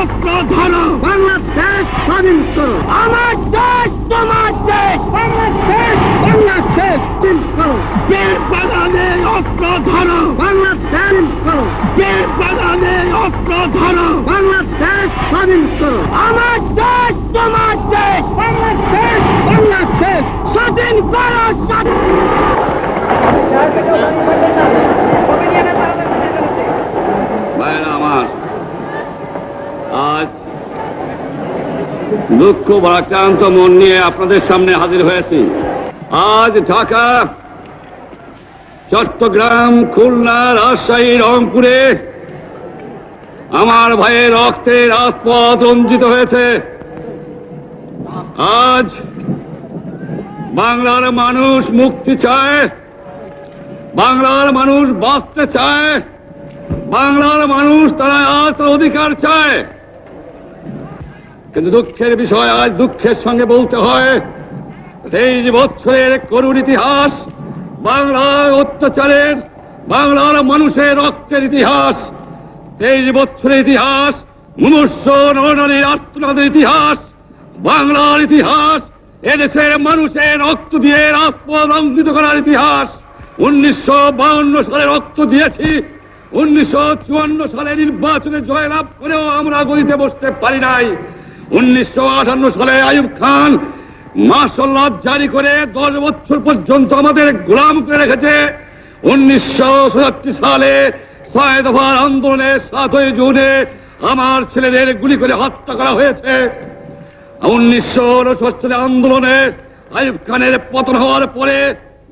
অস্ত্র ধরো। বাংলাদেশ স্বাধীন করো। দেশ, তোমার দেশ। বাংলাদেশ বাংলাদেশ করো বীর বাগানে অস্ত্র ধরো। বাংলাদেশ করো বীর ধরো। বাংলাদেশ স্বাধীন আমার দেশ তোমার দেশ বাংলাদেশ বাংলাদেশ স্বাধীন করো স্বাধীন ভাইরা আমার আজ দুঃখ ভারাক্রান্ত মন নিয়ে আপনাদের সামনে হাজির হয়েছি। আজ ঢাকা, চট্টগ্রাম, খুলনা, রাজশাহী, রংপুরে আমার ভাইয়ের রক্তে রাজপথ রঞ্জিত হয়েছে। আজ বাংলার মানুষ মুক্তি চায়, বাংলার মানুষ বাঁচতে চায়, বাংলার মানুষ তারা আজ অধিকার চায়। কিন্তু দুঃখের বিষয় আজ দুঃখের সঙ্গে বলতে হয়, তেইশ বছরের করুণ ইতিহাস, বাংলার অত্যাচারের, বাংলার মানুষের রক্তের ইতিহাস, তেইশ বছরের ইতিহাস মুমূর্ষ নরনারীর আত্মনাদের ইতিহাস, বাংলার ইতিহাস, এদেশের মানুষের রক্ত দিয়ে রাজপথ অঙ্কিত করার ইতিহাস, উনিশশো সালে রক্ত দিয়েছি, উনিশশো চুয়ান্ন সালে নির্বাচনে জয়লাভ করেও আমরা গদিতে বসতে পারি নাই। উনিশশো আটান্ন সালে আয়ুব খান মার্শাল্লাহ জারি করে দশ বছর পর্যন্ত আমাদের গোলাম করে রেখেছে। উনিশশো সাতাত্তর সালে ছয় দফার আন্দোলনে সাতই জুনে আমার ছেলেদের গুলি করে হত্যা করা হয়েছে। উনিশশো সালে আন্দোলনে আইব খানের পতন হওয়ার পরে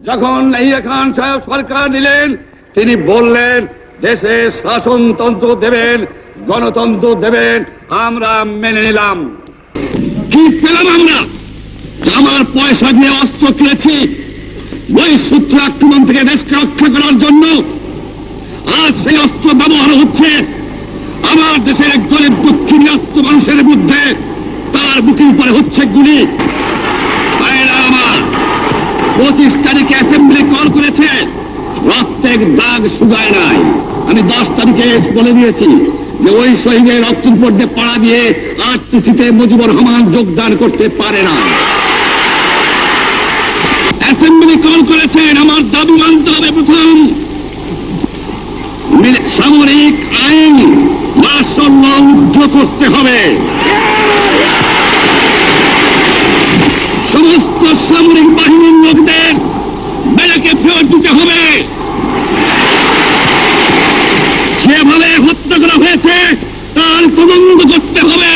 যখন ইয়া খান সাহেব সরকার নিলেন, তিনি বললেন দেশে শাসনতন্ত্র দেবেন, গণতন্ত্র দেবেন, আমরা মেনে নিলাম। কি পেলাম আমরা? আমার পয়সা দিয়ে অস্ত্র কিনেছি। ওই সূত্র আক্রমণ থেকে দেশকে রক্ষা করার জন্য আজ সেই অস্ত্র ব্যবহার হচ্ছে। আমার দেশের এক গরিব দুঃখিনী অস্ত্র মানুষের মধ্যে তার বুকের উপরে হচ্ছে গুলি। আমার পঁচিশ তারিখে অ্যাসেম্বলি কল করেছে। রক্তের দাগ শুকায় নাই। আমি দশ তারিখে বলে দিয়েছি যে ওই শহীদের রক্তের উপর পাড়া দিয়ে আটটিসিতে মুজিবুর রহমান যোগদান করতে পারে না। অ্যাসেম্বলি কল করেছেন, আমার দাবি মানতে হবে প্রথম। সামরিক আইন মার্শাল উদ্ধ করতে হবে। সমস্ত সামরিক বাহিনীর লোকদের বেড়াকে ফেরত দিতে হবে যেভাবে হত্যা করা হয়েছে তার তদন্ত করতে হবে।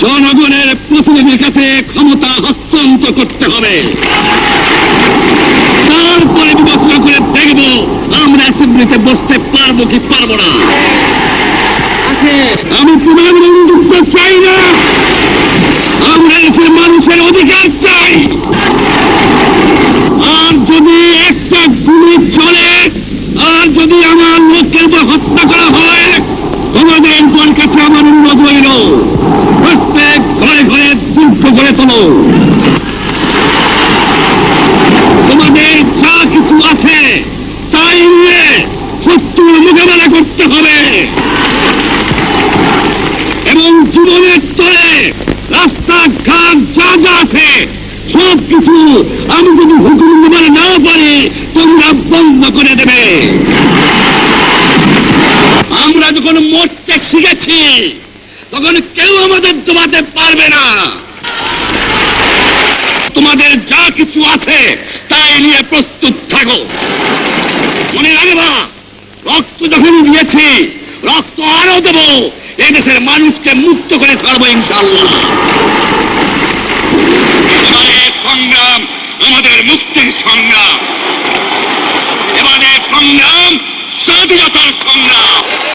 জনগণের প্রতিনিধির কাছে ক্ষমতা হস্তান্তর করতে হবে। তারপরে বিবেচনা করে দেখব আমরা অ্যাসেম্বলিতে বসতে পারব কি পারব না। আমি পুনর্বন্ধুত্ব চাই না। আমরা দেশের মানুষের অধিকার চাই আর যদি একটা গুলি চলে আর যদি আমার লোককে উপর হত্যা করা হয় তোমাদের কাছে আমার অনুরোধ রইল প্রত্যেক ঘরে ঘরে দুঃখ করে তোলো। তোমাদের যা কিছু আছে, তাই নিয়ে শত্রুর মোকাবেলা করতে হবে। এবং জীবনের তরে রাস্তাঘাট যা যা আছে, সব কিছু আমি যদি হুকুম না পারি, তোমরা বন্ধ করে দেবে। আমরা যখন মরতে শিখেছি, তখন কেউ আমাদের দমাতে পারবে না। তোমাদের যা কিছু আছে, তাই নিয়ে প্রস্তুত থাকো। মনে রাখবা রক্ত যখন দিয়েছি, রক্ত আরও দেব এদেশের মানুষকে মুক্ত করে ছাড়বো ইনশাল্লাহ সংগ্রাম, আমাদের মুক্তির সংগ্রাম। এবারে সংগ্রাম স্বাধীনতার সংগ্রাম